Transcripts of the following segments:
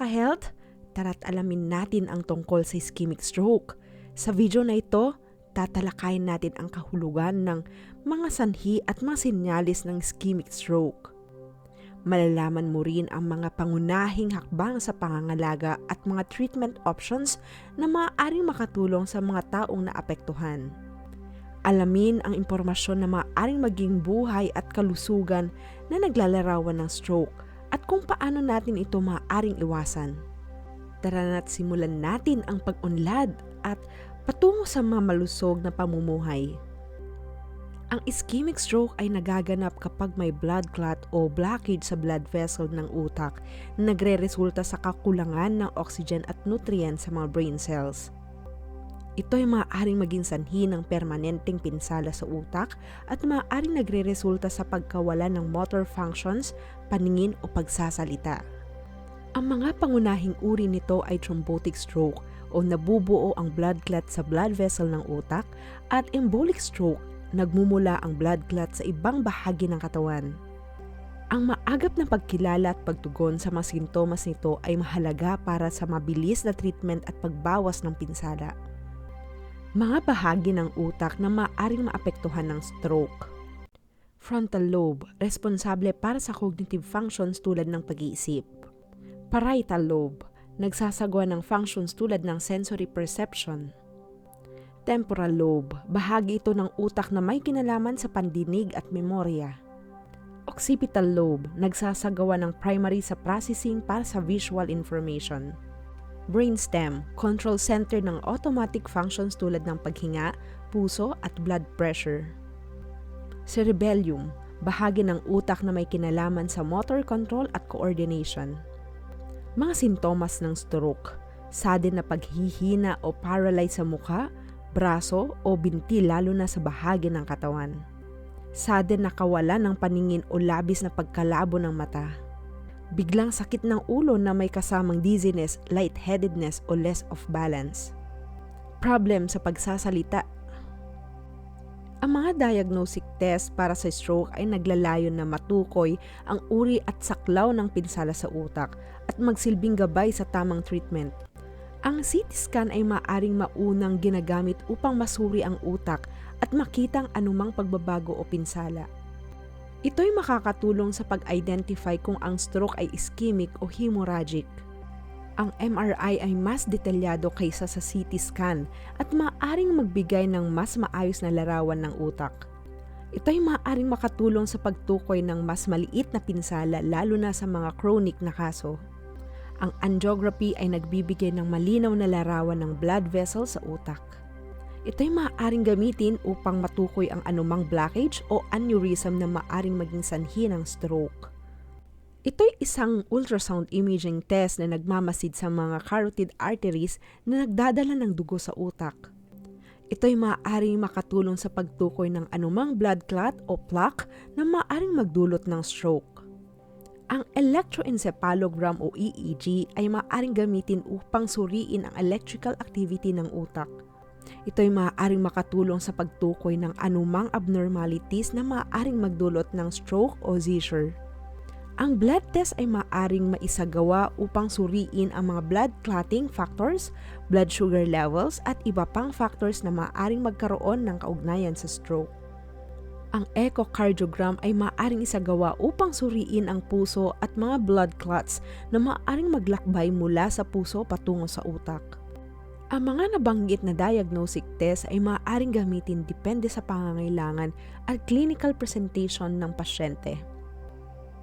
ka-health, tara't alamin natin ang tungkol sa ischemic stroke. Sa video na ito, tatalakayin natin ang kahulugan ng mga sanhi at mga sinyalis ng ischemic stroke. Malalaman mo rin ang mga pangunahing hakbang sa pangangalaga at mga treatment options na maaaring makatulong sa mga taong naapektuhan. Alamin ang impormasyon na maaaring maging buhay at kalusugan na naglalarawan ng stroke at kung paano natin ito maaaring iwasan. Tara na't simulan natin ang pag-unlad at patungo sa mamalusog na pamumuhay. Ang ischemic stroke ay nagaganap kapag may blood clot o blockage sa blood vessel ng utak na nagre-resulta sa kakulangan ng oxygen at nutrients sa mga brain cells. Ito ay maaaring maging sanhi ng permanenteng pinsala sa utak at maaaring nagre-resulta sa pagkawala ng motor functions, paningin o pagsasalita. Ang mga pangunahing uri nito ay thrombotic stroke o nabubuo ang blood clot sa blood vessel ng utak at embolic stroke nagmumula ang blood clot sa ibang bahagi ng katawan. Ang maagap na pagkilala at pagtugon sa mga sintomas nito ay mahalaga para sa mabilis na treatment at pagbawas ng pinsala. Mga bahagi ng utak na maaaring maapektuhan ng stroke. Frontal lobe, responsable para sa cognitive functions tulad ng pag-iisip. Parietal lobe, nagsasagawa ng functions tulad ng sensory perception, temporal lobe. Bahagi ito ng utak na may kinalaman sa pandinig at memorya. Occipital lobe, nagsasagawa ng primary sa processing para sa visual information. Brainstem, control center ng automatic functions tulad ng paghinga, puso at blood pressure. Cerebellum, bahagi ng utak na may kinalaman sa motor control at coordination. Mga sintomas ng stroke, sudden na paghihina o paralyze sa mukha, braso o binti lalo na sa bahagi ng katawan. Sudden na kawalan ng paningin o labis na pagkalabo ng mata. Biglang sakit ng ulo na may kasamang dizziness, lightheadedness o less of balance. Problem sa pagsasalita. Ang mga diagnostic test para sa stroke ay naglalayon na matukoy ang uri at saklaw ng pinsala sa utak at magsilbing gabay sa tamang treatment. Ang CT scan ay maaring maunang ginagamit upang masuri ang utak at makitang anumang pagbabago o pinsala. Ito'y makakatulong sa pag-identify kung ang stroke ay ischemic o hemorrhagic. Ang MRI ay mas detalyado kaysa sa CT scan at maaring magbigay ng mas maayos na larawan ng utak. Ito'y maaaring makatulong sa pagtukoy ng mas maliit na pinsala lalo na sa mga chronic na kaso. Ang angiography ay nagbibigay ng malinaw na larawan ng blood vessel sa utak. Ito'y maaaring gamitin upang matukoy ang anumang blockage o aneurysm na maaaring maging sanhi ng stroke. Ito'y isang ultrasound imaging test na nagmamasid sa mga carotid arteries na nagdadala ng dugo sa utak. Ito'y maaaring makatulong sa pagtukoy ng anumang blood clot o plaque na maaaring magdulot ng stroke. Ang electroencephalogram o EEG ay maaaring gamitin upang suriin ang electrical activity ng utak. Ito ay maaaring makatulong sa pagtukoy ng anumang abnormalities na maaaring magdulot ng stroke o seizure. Ang blood test ay maaaring maisagawa upang suriin ang mga blood clotting factors, blood sugar levels at iba pang factors na maaaring magkaroon ng kaugnayan sa stroke. Ang echocardiogram ay maaaring isagawa upang suriin ang puso at mga blood clots na maaaring maglakbay mula sa puso patungo sa utak. Ang mga nabanggit na diagnostic test ay maaaring gamitin depende sa pangangailangan at clinical presentation ng pasyente.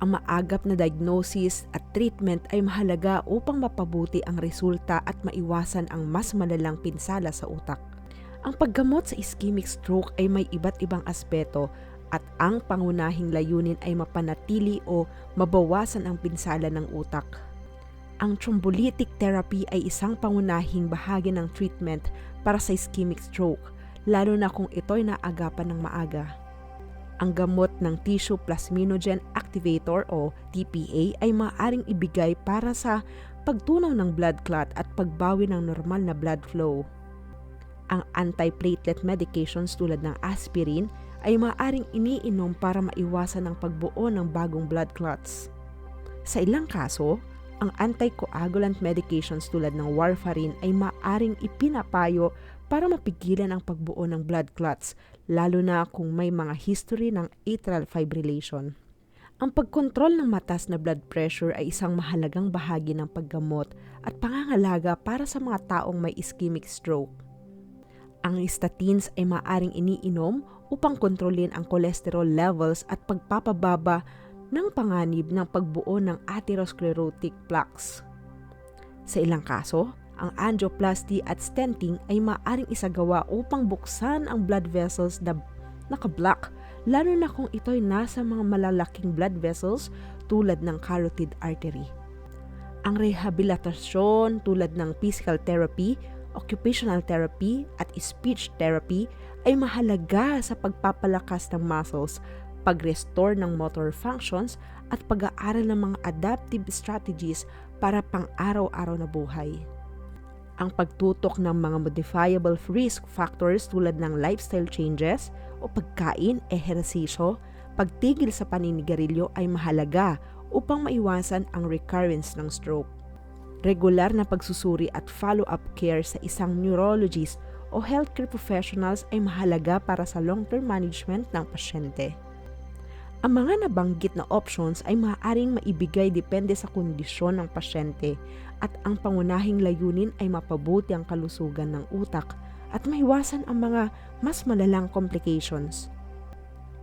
Ang maagap na diagnosis at treatment ay mahalaga upang mapabuti ang resulta at maiwasan ang mas malalang pinsala sa utak. Ang paggamot sa ischemic stroke ay may iba't ibang aspeto at ang pangunahing layunin ay mapanatili o mabawasan ang pinsala ng utak. Ang thrombolytic therapy ay isang pangunahing bahagi ng treatment para sa ischemic stroke, lalo na kung ito'y naagapan ng maaga. Ang gamot ng tissue plasminogen activator o TPA ay maaaring ibigay para sa pagtunaw ng blood clot at pagbawi ng normal na blood flow. Ang antiplatelet medications tulad ng aspirin ay maaaring iniinom para maiwasan ang pagbuo ng bagong blood clots. Sa ilang kaso, ang anticoagulant medications tulad ng warfarin ay maaring ipinapayo para mapigilan ang pagbuo ng blood clots, lalo na kung may mga history ng atrial fibrillation. Ang pagkontrol ng matas na blood pressure ay isang mahalagang bahagi ng paggamot at pangangalaga para sa mga taong may ischemic stroke. Ang statins ay maaring iniinom upang kontrolin ang cholesterol levels at pagpapababa ng panganib ng pagbuo ng atherosclerotic plaques. Sa ilang kaso, ang angioplasty at stenting ay maaring isagawa upang buksan ang blood vessels na nakablock lalo na kung ito'y nasa mga malalaking blood vessels tulad ng carotid artery. Ang rehabilitasyon tulad ng physical therapy occupational therapy at speech therapy ay mahalaga sa pagpapalakas ng muscles, pag-restore ng motor functions at pag-aaral ng mga adaptive strategies para pang-araw-araw na buhay. Ang pagtutok ng mga modifiable risk factors tulad ng lifestyle changes o pagkain, ehersisyo, pagtigil sa paninigarilyo ay mahalaga upang maiwasan ang recurrence ng stroke regular na pagsusuri at follow-up care sa isang neurologist o healthcare professionals ay mahalaga para sa long-term management ng pasyente. Ang mga nabanggit na options ay maaaring maibigay depende sa kondisyon ng pasyente at ang pangunahing layunin ay mapabuti ang kalusugan ng utak at maiwasan ang mga mas malalang complications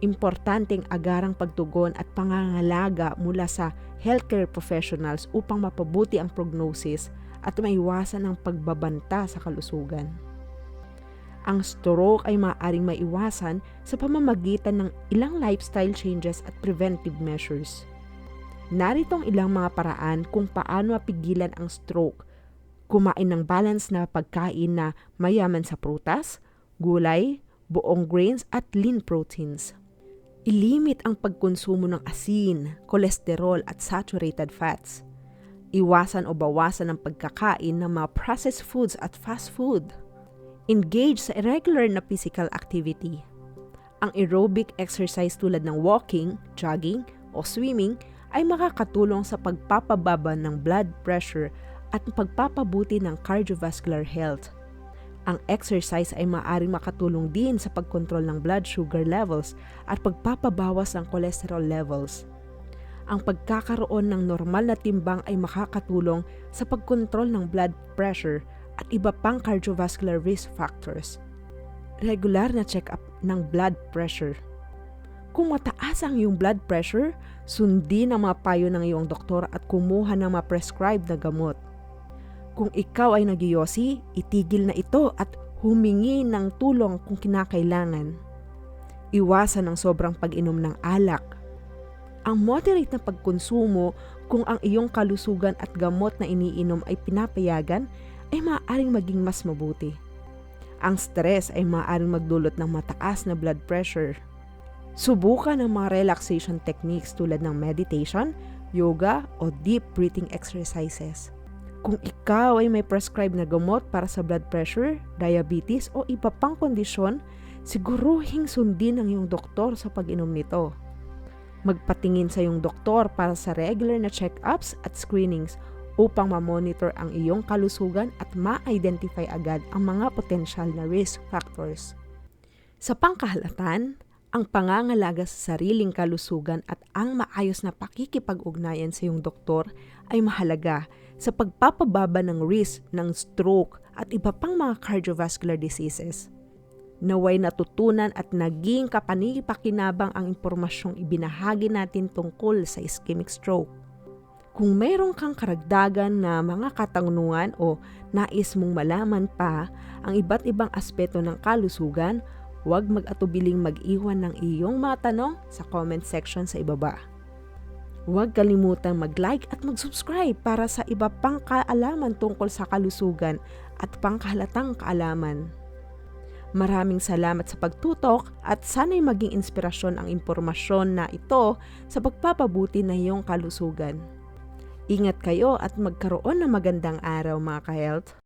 importanteng agarang pagtugon at pangangalaga mula sa healthcare professionals upang mapabuti ang prognosis at maiwasan ang pagbabanta sa kalusugan. Ang stroke ay maaaring maiwasan sa pamamagitan ng ilang lifestyle changes at preventive measures. Narito ang ilang mga paraan kung paano mapigilan ang stroke. Kumain ng balance na pagkain na mayaman sa prutas, gulay, buong grains at lean proteins. Ilimit ang pagkonsumo ng asin, kolesterol at saturated fats. Iwasan o bawasan ang pagkakain ng mga processed foods at fast food. Engage sa irregular na physical activity. Ang aerobic exercise tulad ng walking, jogging, o swimming ay makakatulong sa pagpapababa ng blood pressure at pagpapabuti ng cardiovascular health. Ang exercise ay maaaring makatulong din sa pagkontrol ng blood sugar levels at pagpapabawas ng cholesterol levels. Ang pagkakaroon ng normal na timbang ay makakatulong sa pagkontrol ng blood pressure at iba pang cardiovascular risk factors. Regular na check-up ng blood pressure. Kung mataas ang iyong blood pressure, sundin ang mga payo ng iyong doktor at kumuha ng mga prescribed na gamot. Kung ikaw ay nagyosi, itigil na ito at humingi ng tulong kung kinakailangan. Iwasan ang sobrang pag-inom ng alak. Ang moderate na pagkonsumo kung ang iyong kalusugan at gamot na iniinom ay pinapayagan ay maaaring maging mas mabuti. Ang stress ay maaaring magdulot ng mataas na blood pressure. Subukan ang mga relaxation techniques tulad ng meditation, yoga, o deep breathing exercises. Kung ikaw ay may prescribed na gamot para sa blood pressure, diabetes o iba pang kondisyon, siguruhing sundin ang iyong doktor sa pag-inom nito. Magpatingin sa iyong doktor para sa regular na check-ups at screenings upang ma-monitor ang iyong kalusugan at ma-identify agad ang mga potensyal na risk factors. Sa pangkahalatan, ang pangangalaga sa sariling kalusugan at ang maayos na pakikipag-ugnayan sa iyong doktor ay mahalaga sa pagpapababa ng risk ng stroke at iba pang mga cardiovascular diseases. Naway natutunan at naging kapanipakinabang ang impormasyong ibinahagi natin tungkol sa ischemic stroke. Kung mayroon kang karagdagan na mga katanungan o nais mong malaman pa ang iba't ibang aspeto ng kalusugan, Huwag mag-atubiling mag-iwan ng iyong mga tanong sa comment section sa ibaba. Huwag kalimutang mag-like at mag-subscribe para sa iba pang kaalaman tungkol sa kalusugan at pangkahalatang kaalaman. Maraming salamat sa pagtutok at sana'y maging inspirasyon ang impormasyon na ito sa pagpapabuti na iyong kalusugan. Ingat kayo at magkaroon ng magandang araw mga ka-health.